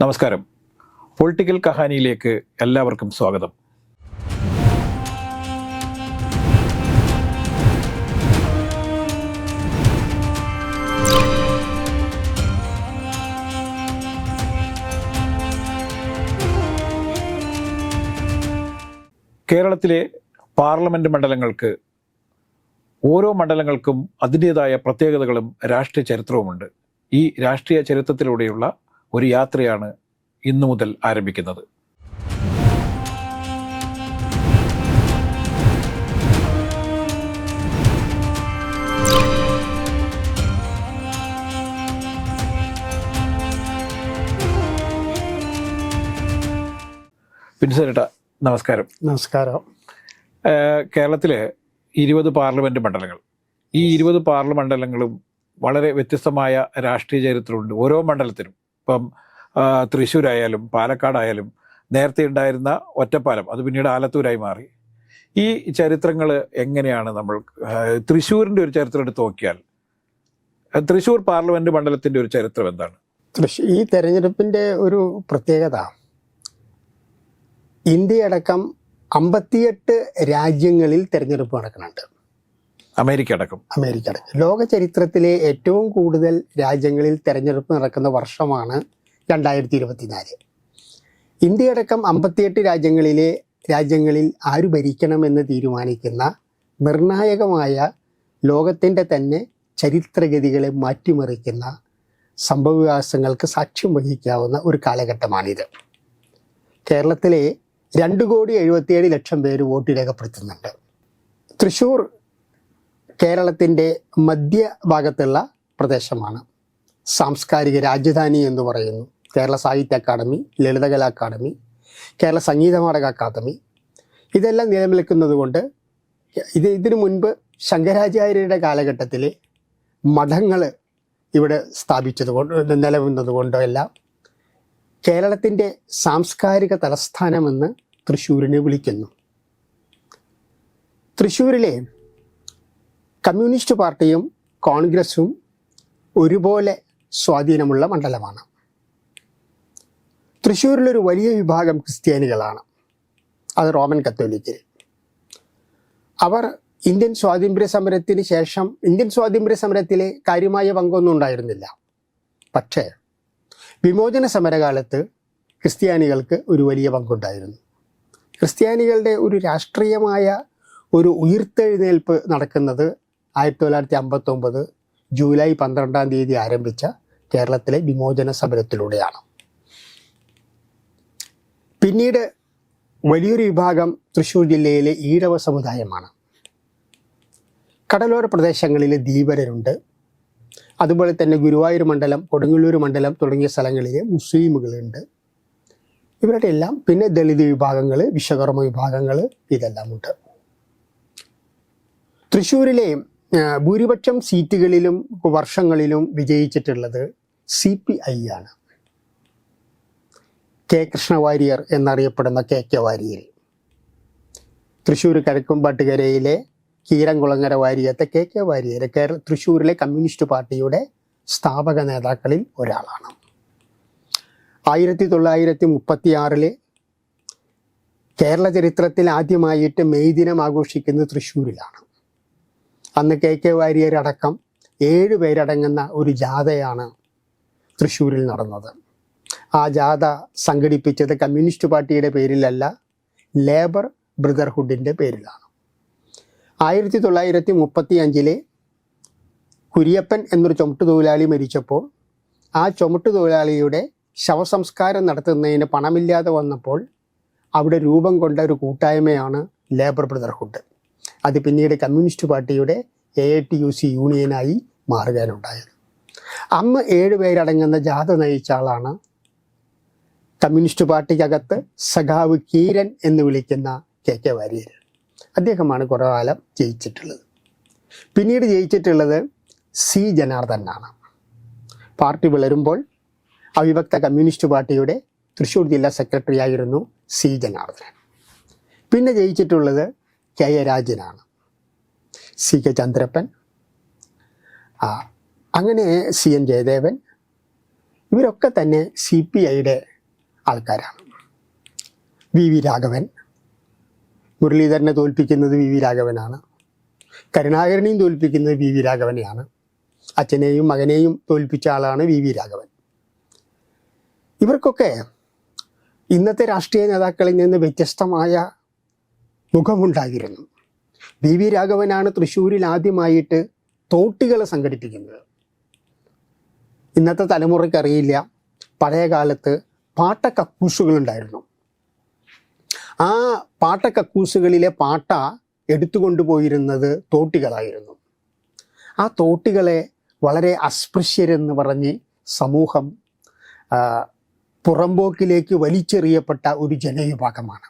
നമസ്കാരം. പൊളിറ്റിക്കൽ കഹാനിയിലേക്ക് എല്ലാവർക്കും സ്വാഗതം. കേരളത്തിലെ പാർലമെന്റ് മണ്ഡലങ്ങൾക്ക് ഓരോ മണ്ഡലങ്ങൾക്കും അതിന്റേതായ പ്രത്യേകതകളും രാഷ്ട്രീയ ചരിത്രവുമുണ്ട്. ഈ രാഷ്ട്രീയ ചരിത്രത്തിലൂടെയുള്ള ഒരു യാത്രയാണ് ഇന്നു മുതൽ ആരംഭിക്കുന്നത്. പിൻസേട്ട നമസ്കാരം. നമസ്കാരം. കേരളത്തിലെ ഇരുപത് പാർലമെന്റ് മണ്ഡലങ്ങൾ. ഈ ഇരുപത് പാർലമെന്റ് മണ്ഡലങ്ങളും വളരെ വ്യത്യസ്തമായ രാഷ്ട്രീയ ചരിത്രമുണ്ട്. ഓരോ മണ്ഡലത്തിനും ഇപ്പം തൃശ്ശൂരായാലും പാലക്കാടായാലും നേരത്തെ ഉണ്ടായിരുന്ന ഒറ്റപ്പാലം അത് പിന്നീട് ആലത്തൂരായി മാറി. ഈ ചരിത്രങ്ങൾ എങ്ങനെയാണ് നമ്മൾ തൃശ്ശൂരിന്റെ ഒരു ചരിത്രം എടുത്ത് നോക്കിയാൽ തൃശ്ശൂർ പാർലമെന്റ് മണ്ഡലത്തിന്റെ ഒരു ചരിത്രം എന്താണ്? തൃശ്ശൂർ ഈ തെരഞ്ഞെടുപ്പിന്റെ ഒരു പ്രത്യേകത ഇന്ത്യയടക്കം അമ്പത്തിയെട്ട് രാജ്യങ്ങളിൽ തെരഞ്ഞെടുപ്പ് നടക്കുന്നുണ്ട്. അമേരിക്ക അടക്കം. അമേരിക്ക അടക്കം. ലോക ചരിത്രത്തിലെ ഏറ്റവും കൂടുതൽ രാജ്യങ്ങളിൽ തെരഞ്ഞെടുപ്പ് നടക്കുന്ന വർഷമാണ് രണ്ടായിരത്തി ഇരുപത്തിനാല് ഇന്ത്യയടക്കം അമ്പത്തിയെട്ട് രാജ്യങ്ങളിലെ രാജ്യങ്ങളിൽ ആര് ഭരിക്കണമെന്ന് തീരുമാനിക്കുന്ന നിർണായകമായ ലോകത്തിന്റെ തന്നെ ചരിത്രഗതികളെ മാറ്റിമറിക്കുന്ന സംഭവവികാസങ്ങൾക്ക് സാക്ഷ്യം വഹിക്കാവുന്ന ഒരു കാലഘട്ടമാണിത്. കേരളത്തിലെ രണ്ട് കോടി എഴുപത്തിയേഴ് ലക്ഷം പേര് വോട്ട് രേഖപ്പെടുത്തുന്നുണ്ട്. തൃശ്ശൂർ കേരളത്തിന്റെ മധ്യഭാഗത്തുള്ള പ്രദേശമാണ്. സാംസ്കാരിക രാജധാനി എന്ന് പറയുന്നു. Kerala Sahitya academy Lalithakala academy Kerala Sangeetha Nataka academy. ഇതെല്ലാം നിലനിൽക്കുന്നത് കൊണ്ട് ഇത് ഇതിനു മുൻപ് ശങ്കരാചാര്യരുടെ കാലഘട്ടത്തിൽ മഠങ്ങൾ ഇവിടെ സ്ഥാപിച്ചത് കൊണ്ട് നിലവുന്നത് കൊണ്ടോ എല്ലാം കേരളത്തിന്റെ സാംസ്കാരിക തലസ്ഥാനമെന്ന് തൃശ്ശൂരിനെ വിളിക്കുന്നു. തൃശ്ശൂരിലെ കമ്മ്യൂണിസ്റ്റ് പാർട്ടിയും കോൺഗ്രസും ഒരുപോലെ സ്വാധീനമുള്ള മണ്ഡലമാണ്. തൃശ്ശൂരിലൊരു വലിയ വിഭാഗം ക്രിസ്ത്യാനികളാണ്. അത് റോമൻ കത്തോലിക്കർ. അവർ ഇന്ത്യൻ സ്വാതന്ത്ര്യ സമരത്തിന് ശേഷം ഇന്ത്യൻ സ്വാതന്ത്ര്യ സമരത്തിലെ കാര്യമായ പങ്കൊന്നും ഉണ്ടായിരുന്നില്ല. പക്ഷേ വിമോചന സമരകാലത്ത് ക്രിസ്ത്യാനികൾക്ക് ഒരു വലിയ പങ്കുണ്ടായിരുന്നു. ക്രിസ്ത്യാനികളുടെ ഒരു രാഷ്ട്രീയമായ ഒരു ഉയർത്തെഴുന്നേൽപ്പ് നടക്കുന്നത് ആയിരത്തി തൊള്ളായിരത്തി അമ്പത്തൊമ്പത് ജൂലൈ പന്ത്രണ്ടാം തീയതി ആരംഭിച്ച കേരളത്തിലെ വിമോചന സമരത്തിലൂടെയാണ്. പിന്നീട് വലിയൊരു വിഭാഗം തൃശ്ശൂർ ജില്ലയിലെ ഈഴവ സമുദായമാണ്. കടലോര പ്രദേശങ്ങളിൽ ധീവരരുണ്ട്. അതുപോലെ തന്നെ ഗുരുവായൂർ മണ്ഡലം കൊടുങ്ങല്ലൂർ മണ്ഡലം തുടങ്ങിയ സ്ഥലങ്ങളിലെ മുസ്ലിമുകളുണ്ട്. ഇവരുടെ എല്ലാം പിന്നെ ദളിത് വിഭാഗങ്ങൾ വിശ്വകർമ്മ വിഭാഗങ്ങൾ ഇതെല്ലാം ഉണ്ട് തൃശ്ശൂരിലെ ആ, ഭൂരിപക്ഷം സീറ്റുകളിലും വർഷങ്ങളിലും വിജയിച്ചിട്ടുള്ളത് സി പി ഐ ആണ്. കെ കൃഷ്ണവാര്യർ എന്നറിയപ്പെടുന്ന കെ കെ വാര്യർ തൃശ്ശൂർ കരക്കുംപാട്ടുകരയിലെ കീരംകുളങ്ങര വാര്യത്തെ കെ കെ വാര്യർ കേരള തൃശ്ശൂരിലെ കമ്മ്യൂണിസ്റ്റ് പാർട്ടിയുടെ സ്ഥാപക നേതാക്കളിൽ ഒരാളാണ്. ആയിരത്തി തൊള്ളായിരത്തി മുപ്പത്തി ആറിലെ കേരള ചരിത്രത്തിൽ ആദ്യമായിട്ട് മെയ് ദിനം ആഘോഷിക്കുന്നത് തൃശ്ശൂരിലാണ്. അന്ന് കെ കെ വാര്യരടക്കം ഏഴ് പേരടങ്ങുന്ന ഒരു ജാഥയാണ് തൃശ്ശൂരിൽ നടന്നത്. ആ ജാഥ സംഘടിപ്പിച്ചത് കമ്മ്യൂണിസ്റ്റ് പാർട്ടിയുടെ പേരിലല്ല ലേബർ ബ്രദർഹുഡിന്റെ പേരിലാണ്. ആയിരത്തി തൊള്ളായിരത്തി മുപ്പത്തി അഞ്ചിലെ കുര്യപ്പൻ എന്നൊരു ചുമട്ട് തൊഴിലാളി മരിച്ചപ്പോൾ ആ ചുമട്ട് തൊഴിലാളിയുടെ ശവസംസ്കാരം നടത്തുന്നതിന് പണമില്ലാതെ വന്നപ്പോൾ അവിടെ രൂപം കൊണ്ട ഒരു കൂട്ടായ്മയാണ് ലേബർ ബ്രദർഹുഡ്. അത് പിന്നീട് കമ്മ്യൂണിസ്റ്റ് പാർട്ടിയുടെ A I T U C യൂണിയനായി മാറുകയാണുണ്ടായത്. അന്ന് ഏഴുപേരടങ്ങുന്ന ജാഥ നയിച്ച ആളാണ് കമ്മ്യൂണിസ്റ്റ് പാർട്ടിക്കകത്ത് സഖാവ് കീരൻ എന്ന് വിളിക്കുന്ന കെ കെ വാര്യർ അദ്ദേഹമാണ് കുറേ കാലം ജയിച്ചിട്ടുള്ളത്. പിന്നീട് ജയിച്ചിട്ടുള്ളത് സി ജനാർദ്ദനാണ്. പാർട്ടി വളരുമ്പോൾ അവിഭക്ത കമ്മ്യൂണിസ്റ്റ് പാർട്ടിയുടെ തൃശ്ശൂർ ജില്ലാ സെക്രട്ടറി ആയിരുന്നു സി ജനാർദ്ദനൻ. പിന്നെ ജയിച്ചിട്ടുള്ളത് കെ എ രാജനാണ് സി കെ ചന്ദ്രപ്പൻ അങ്ങനെ സി എൻ ജയദേവൻ ഇവരൊക്കെ തന്നെ സി പി ഐയുടെ ആൾക്കാരാണ്. വി വി രാഘവൻ മുരളീധരനെ തോൽപ്പിക്കുന്നത് വി വി രാഘവനാണ്. കരുണാകരനെയും തോൽപ്പിക്കുന്നത് വി വി രാഘവനെയാണ്. അച്ഛനെയും മകനെയും തോൽപ്പിച്ച ആളാണ് വി വി രാഘവൻ. ഇവർക്കൊക്കെ ഇന്നത്തെ രാഷ്ട്രീയ നേതാക്കളിൽ നിന്ന് വ്യത്യസ്തമായ മുഖമുണ്ടായിരുന്നു. വി വി രാഘവനാണ് തൃശ്ശൂരിൽ ആദ്യമായിട്ട് തോട്ടികളെ സംഘടിപ്പിക്കുന്നത്. ഇന്നത്തെ തലമുറയ്ക്ക് അറിയില്ല പഴയ കാലത്ത് പാട്ടക്കക്കൂസുകളുണ്ടായിരുന്നു. ആ പാട്ടക്കക്കൂസുകളിലെ പാട്ട എടുത്തുകൊണ്ടുപോയിരുന്നത് തോട്ടികളായിരുന്നു. ആ തോട്ടികളെ വളരെ അസ്പൃശ്യരെന്ന് പറഞ്ഞ് സമൂഹം പുറമ്പോക്കിലേക്ക് വലിച്ചെറിയപ്പെട്ട ഒരു ജനവിഭാഗമാണ്.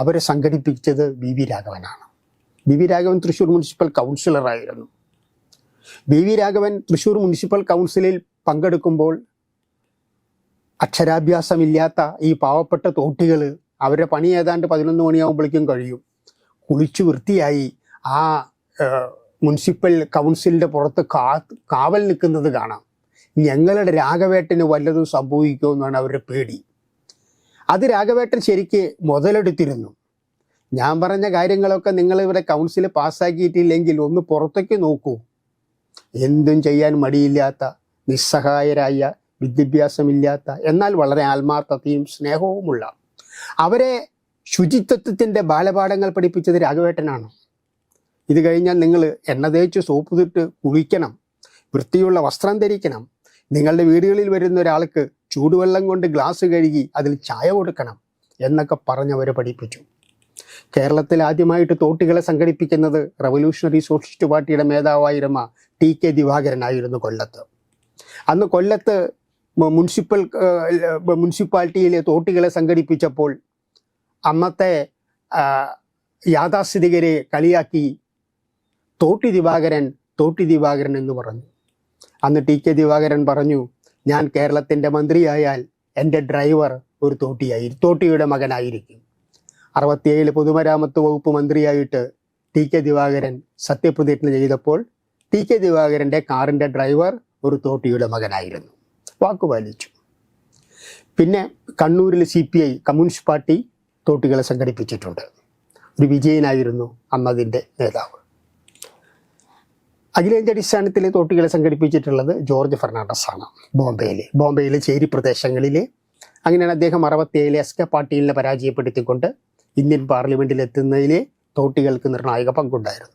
അവരെ സംഘടിപ്പിച്ചത് V V രാഘവനാണ്. V V Raghavan Thrissur municipal കൗൺസിലറായിരുന്നു V V Raghavan Thrissur municipal കൗൺസിലിൽ പങ്കെടുക്കുമ്പോൾ അക്ഷരാഭ്യാസമില്ലാത്ത ഈ പാവപ്പെട്ട തോട്ടികൾ അവരുടെ പണി ഏതാണ്ട് പതിനൊന്ന് മണിയാകുമ്പോഴേക്കും കഴിയും. കുളിച്ചു വൃത്തിയായി ആ മുനിസിപ്പൽ കൗൺസിലിന്റെ പുറത്ത് കാ കാവൽ നിൽക്കുന്നത് കാണാം. ഞങ്ങളുടെ രാഘവേട്ടന് വല്ലതും സംഭവിക്കുമെന്നാണ് അവരുടെ പേടി. അത് രാഘവേട്ടൻ ശരിക്ക് മുതലെടുത്തിരുന്നു. ഞാൻ പറഞ്ഞ കാര്യങ്ങളൊക്കെ നിങ്ങൾ ഇവിടെ കൗൺസിൽ പാസ്സാക്കിയിട്ടില്ലെങ്കിൽ ഒന്ന് പുറത്തേക്ക് നോക്കൂ. എന്തും ചെയ്യാൻ മടിയില്ലാത്ത നിസ്സഹായരായ വിദ്യാഭ്യാസമില്ലാത്ത എന്നാൽ വളരെ ആത്മാർത്ഥതയും സ്നേഹവുമുള്ള അവരെ ശുചിത്വത്തിന്റെ ബാലപാഠങ്ങൾ പഠിപ്പിച്ചത് രാഘവേട്ടനാണ്. ഇത് കഴിഞ്ഞാൽ നിങ്ങൾ എണ്ണ തേച്ച് സോപ്പ് തിട്ട് കുളിക്കണം വൃത്തിയുള്ള വസ്ത്രം ധരിക്കണം. നിങ്ങളുടെ വീടുകളിൽ വരുന്ന ഒരാൾക്ക് ചൂടുവെള്ളം കൊണ്ട് ഗ്ലാസ് കഴുകി അതിൽ ചായ കൊടുക്കണം എന്നൊക്കെ പറഞ്ഞവരെ പഠിപ്പിച്ചു. കേരളത്തിൽ ആദ്യമായിട്ട് തോട്ടികളെ സംഘടിപ്പിക്കുന്നത് റവല്യൂഷണറി സോഷ്യലിസ്റ്റ് പാർട്ടിയുടെ മേധാവായിരുന്ന ടി കെ ദിവാകരനായിരുന്നു കൊല്ലത്ത്. അന്ന് കൊല്ലത്ത് മുനിസിപ്പൽ മുനിസിപ്പാലിറ്റിയിലെ തോട്ടികളെ സംഘടിപ്പിച്ചപ്പോൾ അന്നത്തെ യാഥാസ്ഥിതികരെ കളിയാക്കി തോട്ടി ദിവാകരൻ തോട്ടി ദിവാകരൻ എന്ന് പറഞ്ഞു. അന്ന് ടി കെ ദിവാകരൻ പറഞ്ഞു ഞാൻ കേരളത്തിന്റെ മന്ത്രിയായാൽ എന്റെ ഡ്രൈവർ ഒരു തോട്ടിയായി തോട്ടിയുടെ മകനായിരിക്കും. അറുപത്തിയേഴിൽ പൊതുമരാമത്ത് വകുപ്പ് മന്ത്രിയായിട്ട് ടി കെ ദിവാകരൻ സത്യപ്രതിജ്ഞ ചെയ്തപ്പോൾ ടി കെ ദിവാകരന്റെ കാറിന്റെ ഡ്രൈവർ ഒരു തോട്ടിയുടെ മകനായിരുന്നു. വാക്കുപാലിച്ചു പിന്നെ കണ്ണൂരിൽ C P I communist party തോട്ടികളെ സംഘടിപ്പിച്ചിട്ടുണ്ട്. ഒരു വിജയനായിരുന്നു അന്നതിന്റെ നേതാവ്. അഖിലേന്ത്യാ അടിസ്ഥാനത്തിൽ തോട്ടികളെ സംഘടിപ്പിച്ചിട്ടുള്ളത് ജോർജ് ഫെർണാണ്ടസ് ആണ് ബോംബെയിൽ ബോംബെയിലെ ചേരി പ്രദേശങ്ങളിൽ അങ്ങനെയാണ് അദ്ദേഹം അറുപത്തിയേഴിലെ എസ് കെ പാട്ടീലിനെ പരാജയപ്പെടുത്തിക്കൊണ്ട് ഇന്ത്യൻ പാർലമെന്റിൽ എത്തുന്നതിൽ തോട്ടികൾക്ക് നിർണായക പങ്കുണ്ടായിരുന്നു.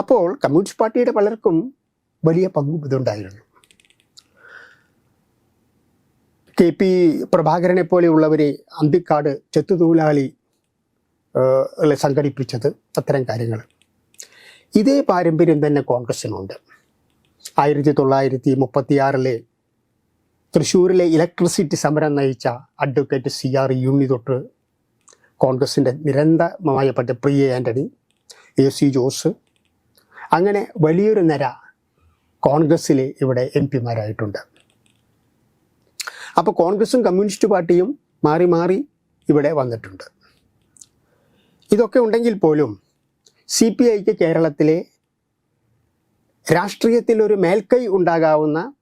അപ്പോൾ കമ്മ്യൂണിസ്റ്റ് പാർട്ടിയുടെ പലർക്കും വലിയ പങ്കും ഇതുണ്ടായിരുന്നു. കെ പി പ്രഭാകരനെ പോലെയുള്ളവരെ അന്തിക്കാട് ചെത്തുതൂലാളി സംഘടിപ്പിച്ചത് അത്തരം കാര്യങ്ങൾ ഇതേ പാരമ്പര്യം തന്നെ കോൺഗ്രസിനുണ്ട്. ആയിരത്തി തൊള്ളായിരത്തി മുപ്പത്തിയാറിലെ തൃശ്ശൂരിലെ ഇലക്ട്രിസിറ്റി സമരം നയിച്ച അഡ്വക്കേറ്റ് സി ആർ യൂണി തൊട്ട് കോൺഗ്രസിന്റെ നിരന്തരമായ പറ്റ പ്രിയ ആന്റണി എ സി ജോസ് അങ്ങനെ വലിയൊരു നിര കോൺഗ്രസ്സിൽ ഇവിടെ എം പിമാരായിട്ടുണ്ട്. അപ്പോൾ കോൺഗ്രസും കമ്മ്യൂണിസ്റ്റ് പാർട്ടിയും മാറി മാറി ഇവിടെ വന്നിട്ടുണ്ട്. ഇതൊക്കെ ഉണ്ടെങ്കിൽ പോലും സി പി ഐക്ക് കേരളത്തിലെ രാഷ്ട്രീയത്തിൽ ഒരു മേൽക്കൈ ഉണ്ടാകാവുന്ന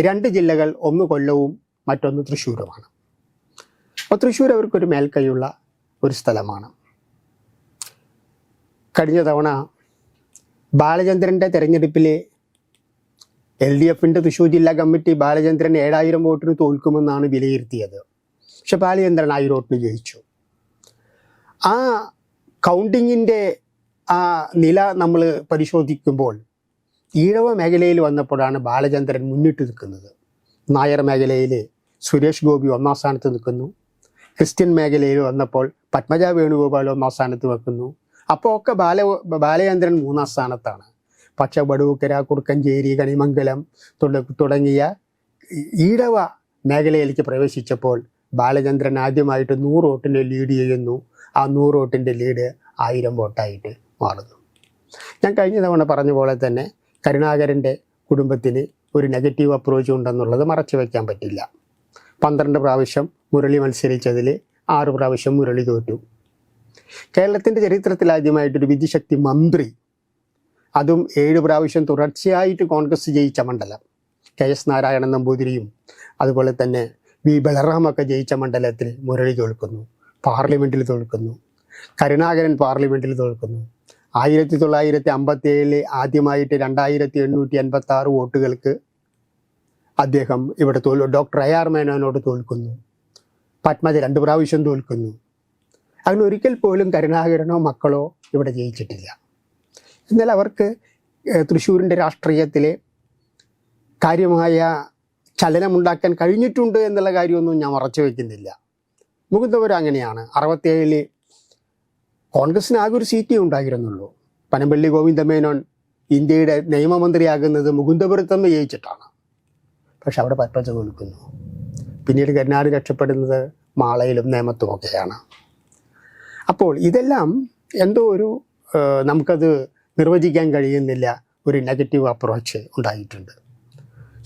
രണ്ട് ജില്ലകൾ ഒന്ന് കൊല്ലവും മറ്റൊന്ന് തൃശ്ശൂരുമാണ്. അപ്പോൾ തൃശ്ശൂർ അവർക്കൊരു മേൽക്കൈയുള്ള ഒരു സ്ഥലമാണ്. കഴിഞ്ഞ തവണ ബാലചന്ദ്രന്റെ തെരഞ്ഞെടുപ്പിൽ എൽ ഡി എഫിന്റെ തൃശ്ശൂർ ജില്ലാ കമ്മിറ്റി ബാലചന്ദ്രൻ ഏഴായിരം വോട്ടിന് തോൽക്കുമെന്നാണ് വിലയിരുത്തിയത്. പക്ഷെ ബാലചന്ദ്രൻ ആയിരം വോട്ടിന് ജയിച്ചു. ആ കൗണ്ടിങ്ങിന്റെ ആ നില നമ്മൾ പരിശോധിക്കുമ്പോൾ ഈഴവ മേഖലയിൽ വന്നപ്പോഴാണ് ബാലചന്ദ്രൻ മുന്നിട്ട് നിൽക്കുന്നത്. നായർ മേഖലയിൽ സുരേഷ് ഗോപി ഒന്നാം സ്ഥാനത്ത് നിൽക്കുന്നു. ക്രിസ്ത്യൻ മേഖലയിൽ വന്നപ്പോൾ പത്മജ വേണുഗോപാൽ ഒന്നാം സ്ഥാനത്ത് വെക്കുന്നു അപ്പോൾ ഒക്കെ ബാല ബാലചന്ദ്രൻ മൂന്നാം സ്ഥാനത്താണ്. പക്ഷെ വടുവുക്കര കുറുക്കഞ്ചേരി കണിമംഗലം തുട- തുടങ്ങിയ ഈഴവ മേഖലയിലേക്ക് പ്രവേശിച്ചപ്പോൾ ബാലചന്ദ്രൻ ആദ്യമായിട്ട് നൂറ് വോട്ടിന്റെ ലീഡ് ചെയ്യുന്നു. ആ നൂറ് വോട്ടിന്റെ ലീഡ് ആയിരം വോട്ടായിട്ട്. മാറുന്നു. ഞാൻ കഴിഞ്ഞ തവണ പറഞ്ഞ പോലെ തന്നെ കരുണാകരന്റെ കുടുംബത്തിന് ഒരു നെഗറ്റീവ് അപ്രോച്ച് ഉണ്ടെന്നുള്ളത് മറച്ചു വയ്ക്കാൻ പറ്റില്ല. പന്ത്രണ്ട് പ്രാവശ്യം മുരളി മത്സരിച്ചതിൽ ആറ് പ്രാവശ്യം മുരളി തോറ്റു. കേരളത്തിന്റെ ചരിത്രത്തിൽ ആദ്യമായിട്ടൊരു വിധിശക്തി മന്ത്രി അതും ഏഴ് പ്രാവശ്യം തുടർച്ചയായിട്ട് കോൺഗ്രസ് ജയിച്ച മണ്ഡലം കെ എസ് നാരായണൻ നമ്പൂതിരിയും അതുപോലെ തന്നെ വി. ബലറാമൊക്കെ ജയിച്ച മണ്ഡലത്തിൽ മുരളി തോൽക്കുന്നു പാർലമെന്റിൽ തോൽക്കുന്നു കരുണാകരൻ പാർലമെന്റിൽ തോൽക്കുന്നു. ആയിരത്തി തൊള്ളായിരത്തി അമ്പത്തി ഏഴിൽ ആദ്യമായിട്ട് രണ്ടായിരത്തി എണ്ണൂറ്റി എൺപത്തി ആറ് വോട്ടുകൾക്ക് അദ്ദേഹം ഇവിടെ തോൽ ഡോക്ടർ അയാർ മേനോനോട് തോൽക്കുന്നു. പത്മജ രണ്ട് പ്രാവശ്യം തോൽക്കുന്നു. അങ്ങനെ ഒരിക്കൽ പോലും കരുണാകരനോ മക്കളോ ഇവിടെ ജയിച്ചിട്ടില്ല. എന്നാൽ അവർക്ക് തൃശ്ശൂരിന്റെ രാഷ്ട്രീയത്തിലെ കാര്യമായ ചലനമുണ്ടാക്കാൻ കഴിഞ്ഞിട്ടുണ്ട് എന്നുള്ള കാര്യമൊന്നും ഞാൻ മറച്ചു വയ്ക്കുന്നില്ല. മുകുന്ദപുരം അങ്ങനെയാണ്. അറുപത്തേഴിൽ കോൺഗ്രസിന് ആകെ ഒരു സീറ്റേ ഉണ്ടായിരുന്നുള്ളൂ. പനമ്പള്ളി ഗോവിന്ദമേനോൻ ഇന്ത്യയുടെ നിയമമന്ത്രിയാകുന്നത് മുകുന്ദപുരത്തുനിന്ന് ജയിച്ചിട്ടാണ്. പക്ഷെ അവിടെ പത്മജ തോൽക്കുന്നു പിന്നീട് കരുനാട് രക്ഷപ്പെടുന്നത് മാളയിലും നേമത്തുമൊക്കെയാണ് അപ്പോൾ ഇതെല്ലാം എന്തോ ഒരു നമുക്കത് നിർവചിക്കാൻ കഴിയുന്നില്ല. ഒരു നെഗറ്റീവ് അപ്രോച്ച് ഉണ്ടായിട്ടുണ്ട്.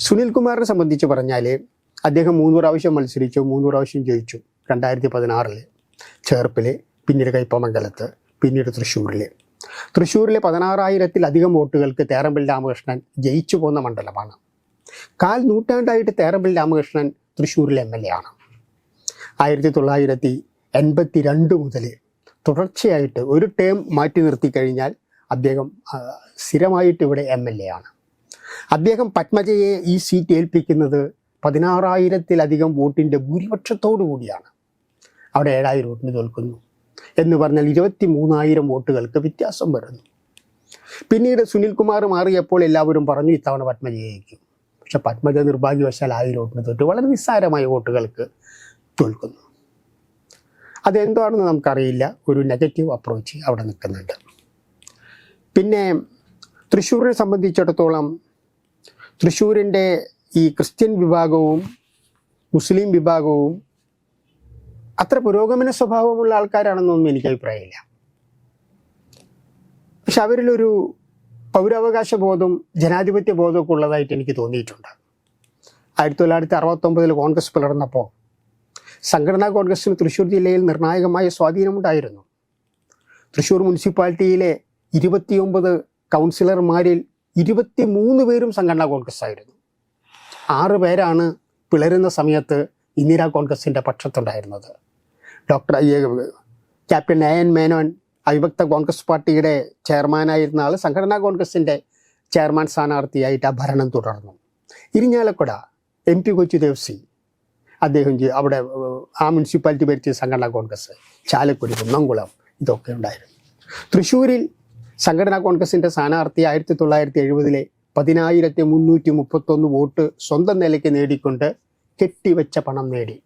സുനിൽ കുമാറിനെ സംബന്ധിച്ച് പറഞ്ഞാൽ അദ്ദേഹം മൂന്ന് പ്രാവശ്യം മത്സരിച്ചു മൂന്ന് പ്രാവശ്യം ജയിച്ചു. രണ്ടായിരത്തി പതിനാറിൽ ചേർപ്പിൽ പിന്നീട് കയ്പമംഗലത്ത് പിന്നീട് തൃശ്ശൂരിൽ തൃശ്ശൂരിലെ പതിനാറായിരത്തിലധികം വോട്ടുകൾക്ക് തേറമ്പിൽ രാമകൃഷ്ണൻ ജയിച്ചു പോകുന്ന മണ്ഡലമാണ്. കാൽ നൂറ്റാണ്ടായിട്ട് തേറമ്പിൽ രാമകൃഷ്ണൻ തൃശ്ശൂരിലെ എം എൽ എ ആണ്. ആയിരത്തി തൊള്ളായിരത്തി എൺപത്തി രണ്ട് മുതൽ തുടർച്ചയായിട്ട് ഒരു ടേം മാറ്റി നിർത്തി കഴിഞ്ഞാൽ അദ്ദേഹം സ്ഥിരമായിട്ട് ഇവിടെ എം എൽ എ ആണ്. അദ്ദേഹം പത്മജയെ ഈ സീറ്റ് ഏൽപ്പിക്കുന്നത് പതിനാറായിരത്തിലധികം വോട്ടിന്റെ ഭൂരിപക്ഷത്തോടു കൂടിയാണ്. അവിടെ ഏഴായിരം വോട്ടിന് തോൽക്കുന്നു. എന്ന് പറഞ്ഞാൽ ഇരുപത്തി മൂന്നായിരം വോട്ടുകൾക്ക് വ്യത്യാസം വരുന്നു. പിന്നീട് സുനിൽകുമാർ മാറിയപ്പോൾ എല്ലാവരും പറഞ്ഞു ഇത്തവണ പത്മജ ജയിക്കും. പക്ഷെ പത്മജ നിർഭാഗ്യവശാൽ ആയിരം വോട്ടിന് തോറ്റു. വളരെ നിസ്സാരമായ വോട്ടുകൾക്ക് തോൽക്കുന്നു. അതെന്താണെന്ന് നമുക്കറിയില്ല. ഒരു നെഗറ്റീവ് അപ്രോച്ച് അവിടെ നിൽക്കുന്നുണ്ട്. പിന്നെ തൃശ്ശൂരിനെ സംബന്ധിച്ചിടത്തോളം തൃശ്ശൂരിന്റെ ഈ ക്രിസ്ത്യൻ വിഭാഗവും മുസ്ലിം വിഭാഗവും അത്ര പുരോഗമന സ്വഭാവമുള്ള ആൾക്കാരാണെന്നൊന്നും എനിക്ക് അഭിപ്രായമില്ല. പക്ഷെ അവരിലൊരു പൗരാവകാശ ബോധം ജനാധിപത്യ ബോധമൊക്കെ ഉള്ളതായിട്ട് എനിക്ക് തോന്നിയിട്ടുണ്ട്. ആയിരത്തി തൊള്ളായിരത്തി അറുപത്തൊമ്പതിൽ കോൺഗ്രസ് പിളർന്നപ്പോൾ സംഘടനാ കോൺഗ്രസ്സിന് തൃശ്ശൂർ ജില്ലയിൽ നിർണായകമായ സ്വാധീനമുണ്ടായിരുന്നു തൃശ്ശൂർ മുനിസിപ്പാലിറ്റിയിലെ ഇരുപത്തിയൊമ്പത് കൗൺസിലർമാരിൽ ഇരുപത്തി മൂന്ന് പേരും സംഘടനാ കോൺഗ്രസ് ആയിരുന്നു. ആറ് പേരാണ് പിളരുന്ന സമയത്ത് ഇന്ദിരാ കോൺഗ്രസിന്റെ പക്ഷത്തുണ്ടായിരുന്നത്. Doctor captain N. മേനോൻ അവിഭക്ത കോൺഗ്രസ് പാർട്ടിയുടെ ചെയർമാനായിരുന്ന ആൾ സംഘടനാ കോൺഗ്രസിന്റെ ചെയർമാൻ സ്ഥാനാർത്ഥിയായിട്ട് ആ ഭരണം തുടർന്നു. ഇരിഞ്ഞാലക്കുട എം. പി കൊച്ചു ദേവ്സി അദ്ദേഹം ജി- അവിടെ ആ മുനിസിപ്പാലിറ്റി ഭരിച്ച സംഘടനാ കോൺഗ്രസ് ചാലക്കുടി കുന്നംകുളം ഇതൊക്കെ ഉണ്ടായിരുന്നു. തൃശ്ശൂരിൽ സംഘടനാ കോൺഗ്രസിന്റെ സ്ഥാനാർത്ഥി ആയിരത്തി തൊള്ളായിരത്തി എഴുപതിലെ പതിനായിരത്തി മുന്നൂറ്റി മുപ്പത്തൊന്ന് വോട്ട് സ്വന്തം നിലയ്ക്ക് നേടിക്കൊണ്ട് കെട്ടിവെച്ച പണം നേടി.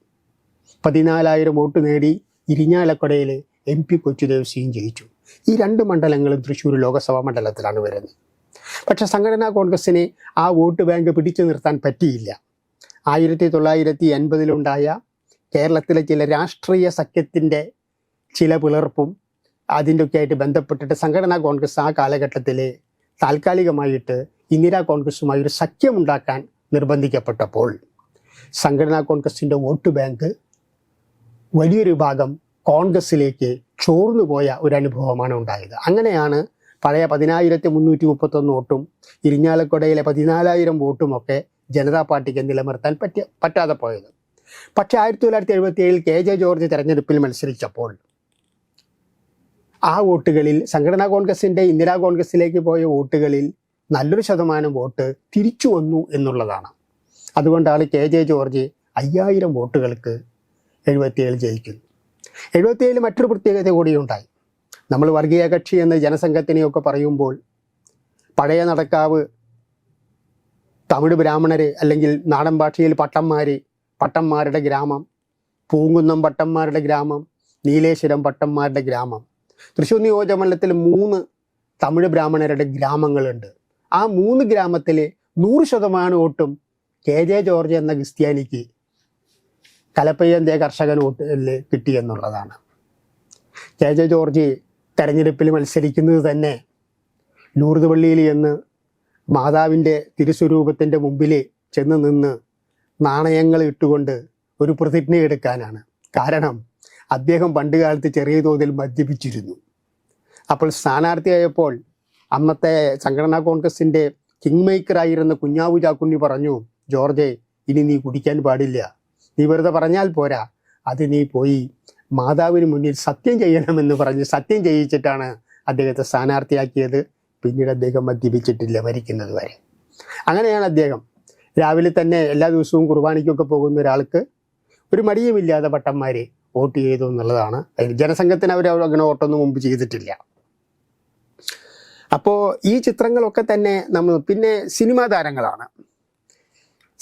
പതിനാലായിരം വോട്ട് നേടി ഇരിഞ്ഞാലക്കുടയിൽ എം പി കൊച്ചുദേവ്സിയും ജയിച്ചു. ഈ രണ്ട് മണ്ഡലങ്ങളും തൃശ്ശൂർ ലോക്സഭാ മണ്ഡലത്തിലാണ് വരുന്നത്. പക്ഷെ സംഘടനാ കോൺഗ്രസിനെ ആ വോട്ട് ബാങ്ക് പിടിച്ചു നിർത്താൻ പറ്റിയില്ല. ആയിരത്തി തൊള്ളായിരത്തി എൺപതിലുണ്ടായ കേരളത്തിലെ ചില രാഷ്ട്രീയ സഖ്യത്തിന്റെ ചില പിളർപ്പും അതിന്റെയൊക്കെ ആയിട്ട് ബന്ധപ്പെട്ടിട്ട് സംഘടനാ കോൺഗ്രസ് ആ കാലഘട്ടത്തിൽ താൽക്കാലികമായിട്ട് ഇന്ദിരാ കോൺഗ്രസുമായി ഒരു സഖ്യമുണ്ടാക്കാൻ നിർബന്ധിക്കപ്പെട്ടപ്പോൾ സംഘടനാ കോൺഗ്രസിന്റെ വോട്ട് ബാങ്ക് വലിയൊരു ഭാഗം കോൺഗ്രസിലേക്ക് ചോർന്നുപോയ ഒരു അനുഭവമാണ് ഉണ്ടായത്. അങ്ങനെയാണ് പഴയ പതിനായിരത്തി മുന്നൂറ്റി മുപ്പത്തൊന്ന് വോട്ടും ഇരിഞ്ഞാലക്കുടയിലെ പതിനാലായിരം വോട്ടുമൊക്കെ ജനതാ പാർട്ടിക്ക് നിലനിർത്താൻ പറ്റിയ പറ്റാതെ പോയത്. പക്ഷേ ആയിരത്തി തൊള്ളായിരത്തി എഴുപത്തി ഏഴിൽ കെ ജെ ജോർജ് തെരഞ്ഞെടുപ്പിൽ മത്സരിച്ചപ്പോൾ ആ വോട്ടുകളിൽ സംഘടനാ കോൺഗ്രസിന്റെ ഇന്ദിരാ കോൺഗ്രസിലേക്ക് പോയ വോട്ടുകളിൽ നല്ലൊരു ശതമാനം വോട്ട് തിരിച്ചു വന്നു എന്നുള്ളതാണ്. അതുകൊണ്ടാണ് കെ ജെ ജോർജ് അയ്യായിരം വോട്ടുകൾക്ക് എഴുപത്തിയേഴ് ജയിക്കുന്നു. എഴുപത്തിയേഴ് മറ്റൊരു പ്രത്യേകത കൂടിയുണ്ടായി. നമ്മൾ വർഗീയ കക്ഷി എന്ന് ജനസംഘത്തിനെയൊക്കെ പറയുമ്പോൾ പഴയ നടക്കാവ് തമിഴ് ബ്രാഹ്മണര് അല്ലെങ്കിൽ നാടൻ ഭാഷയിൽ പട്ടന്മാര് പട്ടന്മാരുടെ ഗ്രാമം പൂങ്കുന്നം പട്ടന്മാരുടെ ഗ്രാമം നീലേശ്വരം പട്ടന്മാരുടെ ഗ്രാമം. തൃശ്ശൂർ നിയോജകമണ്ഡലത്തിൽ മൂന്ന് തമിഴ് ബ്രാഹ്മണരുടെ ഗ്രാമങ്ങളുണ്ട്. ആ മൂന്ന് ഗ്രാമത്തിൽ നൂറ് ശതമാനം വോട്ടും കെ ജെ ജോർജ് എന്ന ക്രിസ്ത്യാനിക്ക് കലപ്പയ്യന്തേ കർഷകൻ വോട്ടിൽ കിട്ടിയെന്നുള്ളതാണ് കെ ജെ ജോർജ് തെരഞ്ഞെടുപ്പിൽ മത്സരിക്കുന്നത് തന്നെ ലൂർദ് പള്ളിയിൽ എന്ന് മാതാവിന്റെ തിരുസ്വരൂപത്തിന്റെ മുമ്പിൽ ചെന്ന് നിന്ന് നാണയങ്ങൾ ഇട്ടുകൊണ്ട് ഒരു പ്രതിജ്ഞ എടുക്കാനാണ്. കാരണം അദ്ദേഹം പണ്ട് കാലത്ത് ചെറിയ തോതിൽ മദ്യപിച്ചിരുന്നു. അപ്പോൾ സ്ഥാനാർത്ഥിയായപ്പോൾ അന്നത്തെ സംഘടനാ കോൺഗ്രസിന്റെ കിങ് മേക്കറായിരുന്ന കുഞ്ഞാവു ചാക്കുണ്ണി പറഞ്ഞു ജോർജെ ഇനി നീ കുടിക്കാൻ പാടില്ല. നീ വെറുതെ പറഞ്ഞാൽ പോരാ. അത് നീ പോയി മാതാവിന് മുന്നിൽ സത്യം ചെയ്യണമെന്ന് പറഞ്ഞ് സത്യം ചെയ്യിച്ചിട്ടാണ് അദ്ദേഹത്തെ സ്ഥാനാർത്ഥിയാക്കിയത്. പിന്നീട് അദ്ദേഹം മദ്യപിച്ചിട്ടില്ല മരിക്കുന്നത് വരെ. അങ്ങനെയാണ് അദ്ദേഹം. രാവിലെ തന്നെ എല്ലാ ദിവസവും കുർബാനയ്ക്കൊക്കെ പോകുന്ന ഒരാൾക്ക് ഒരു മടിയുമില്ലാതെ പട്ടന്മാരെ വോട്ട് ചെയ്തു എന്നുള്ളതാണ്. ജനസംഘത്തിന് അവർ അങ്ങനെ വോട്ടൊന്നും മുമ്പ് ചെയ്തിട്ടില്ല. അപ്പോൾ ഈ ചിത്രങ്ങളൊക്കെ തന്നെ നമ്മൾ പിന്നെ സിനിമാ താരങ്ങളാണ്.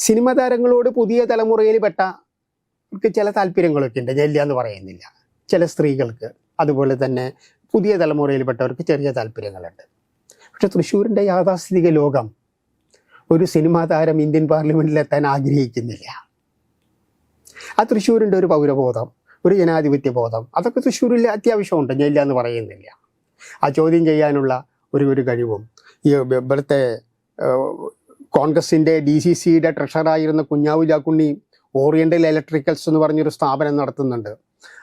സിനിമാ താരങ്ങളോട് പുതിയ തലമുറയിൽപ്പെട്ട ചില താല്പര്യങ്ങളൊക്കെ ഉണ്ട്. ഞാൻ എന്ന് പറയുന്നില്ല. ചില സ്ത്രീകൾക്ക് അതുപോലെ തന്നെ പുതിയ തലമുറയിൽപ്പെട്ടവർക്ക് ചെറിയ താല്പര്യങ്ങളുണ്ട്. പക്ഷെ തൃശ്ശൂരിന്റെ യാഥാസ്ഥിതിക ലോകം ഒരു സിനിമാ താരം ഇന്ത്യൻ പാർലമെന്റിൽ എത്താൻ ആഗ്രഹിക്കുന്നില്ല. ആ തൃശ്ശൂരിന്റെ ഒരു പൗരബോധം ഒരു ജനാധിപത്യ ബോധം അതൊക്കെ തൃശ്ശൂരിൽ അത്യാവശ്യമുണ്ട്. ഞാൻ എന്ന് പറയുന്നില്ല. ആ ചോദ്യം ചെയ്യാനുള്ള ഒരു ഒരു കഴിവും ഈ ഇവിടുത്തെ കോൺഗ്രസിന്റെ ഡി സി സിയുടെ ട്രഷറായിരുന്ന കുഞ്ഞാവു ചാക്കുണ്ണി ഓറിയന്റൽ ഇലക്ട്രിക്കൽസ് എന്ന് പറഞ്ഞൊരു സ്ഥാപനം നടത്തുന്നുണ്ട്.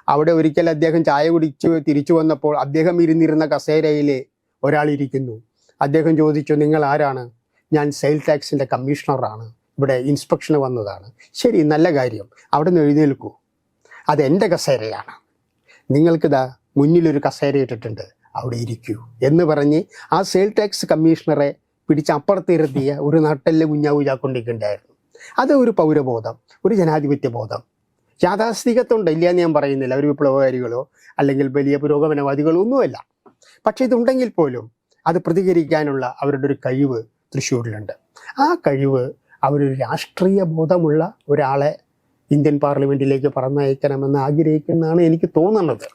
അവിടെ ഒരിക്കൽ അദ്ദേഹം ചായ കുടിച്ച് തിരിച്ചു വന്നപ്പോൾ അദ്ദേഹം ഇരുന്നിരുന്ന കസേരയിൽ ഒരാൾ ഇരിക്കുന്നു. അദ്ദേഹം ചോദിച്ചു നിങ്ങൾ ആരാണ്? ഞാൻ സെയിൽ ടാക്സിന്റെ കമ്മീഷണറാണ്. ഇവിടെ ഇൻസ്പെക്ഷന് വന്നതാണ്. ശരി നല്ല കാര്യം. അവിടെ നിന്ന് എഴുന്നേൽക്കൂ. അത് എന്റെ കസേരയാണ്. നിങ്ങൾക്കിതാ മുന്നിലൊരു കസേര ഇട്ടിട്ടുണ്ട്. അവിടെ ഇരിക്കൂ. എന്ന് പറഞ്ഞ് ആ സെയിൽ ടാക്സ് കമ്മീഷണറെ പിടിച്ച് അപ്പുറത്തിരുത്തിയ ഒരു നട്ടൽ കുഞ്ഞാവു ചാക്കൊണ്ടിരിക്കുന്നുണ്ടായിരുന്നു അത് ഒരു പൗരബോധം ഒരു ജനാധിപത്യ ബോധം. യാഥാസ്ഥികത്വമുണ്ട് ഇല്ല എന്ന് ഞാൻ പറയുന്നില്ല. ഒരു വിപ്ലവകാരികളോ അല്ലെങ്കിൽ വലിയ പുരോഗമനവാദികളോ ഒന്നുമല്ല. പക്ഷെ ഇതുണ്ടെങ്കിൽ പോലും അത് പ്രതികരിക്കാനുള്ള അവരുടെ ഒരു കഴിവ് തൃശ്ശൂരിലുണ്ട്. ആ കഴിവ് അവരൊരു രാഷ്ട്രീയ ബോധമുള്ള ഒരാളെ ഇന്ത്യൻ പാർലമെന്റിലേക്ക് പറഞ്ഞയക്കണമെന്ന് ആഗ്രഹിക്കുന്നതാണ് എനിക്ക് തോന്നുന്നത്.